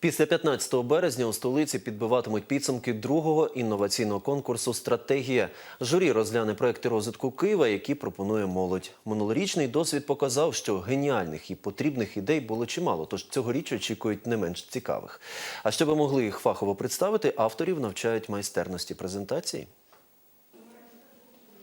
Після 15 березня у столиці підбиватимуть підсумки другого інноваційного конкурсу Стратегія. Журі розгляне проекти розвитку Києва, які пропонує молодь. Минулорічний досвід показав, що геніальних і потрібних ідей було чимало, тож цьогоріч очікують не менш цікавих. А щоб могли їх фахово представити, авторів навчають майстерності презентації.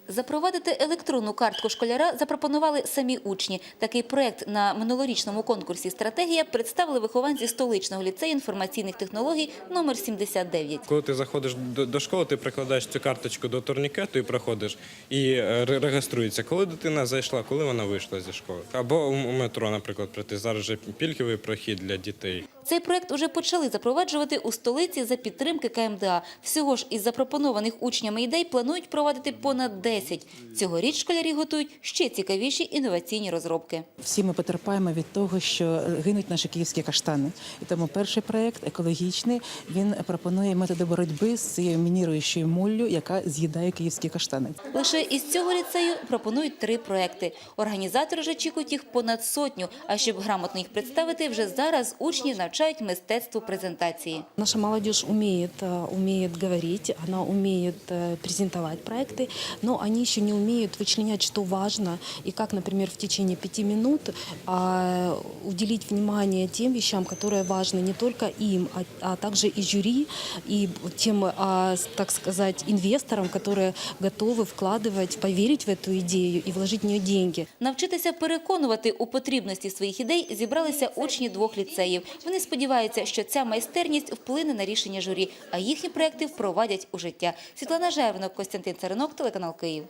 Запровадити електронну картку школяра запропонували самі учні. Такий проект на минулорічному конкурсі «Стратегія» представили вихованці столичного ліцею інформаційних технологій номер 79. Коли ти заходиш до, школи, ти прикладаєш цю карточку до турнікету і проходиш, і е, реєструється, коли дитина зайшла, коли вона вийшла зі школи. Або у метро, наприклад, прийти. Зараз же пільговий прохід для дітей. Цей проект уже почали запроваджувати у столиці за підтримки КМДА. Всього ж із запропонованих учнями ідей планують провадити понад 10. Цьогоріч школярі готують ще цікавіші інноваційні розробки. Всі ми потерпаємо від того, що гинуть наші київські каштани. І тому перший проект екологічний він пропонує методи боротьби з цією мініруючою моллю, яка з'їдає київські каштани. Лише із цього ліцею пропонують три проекти. Організатори ж очікують їх понад сотню. А щоб грамотно їх представити, вже зараз учні навчають мистецтву презентації. Наша молодежь умеет, э, умеет говорить, она умеет э, презентовать проекты, но они еще не умеют вычленять, что важно, и как, например, в течение пяти минут а, уделить внимание тем вещам, которые важны не только им, а, а также и жюри, и тем, а, с- так сказать, инвесторам, которые готовы вкладывать, поверить в эту идею и вложить в нее деньги. Навчитися переконувати у потрібності своїх ідей зібралися учні двох ліцеїв. Вони сподіваються, що ця майстерність вплине на рішення журі, а їхні проекти впровадять у життя. Світлана Жервинок, Костянтин Царинок, телеканал Київ.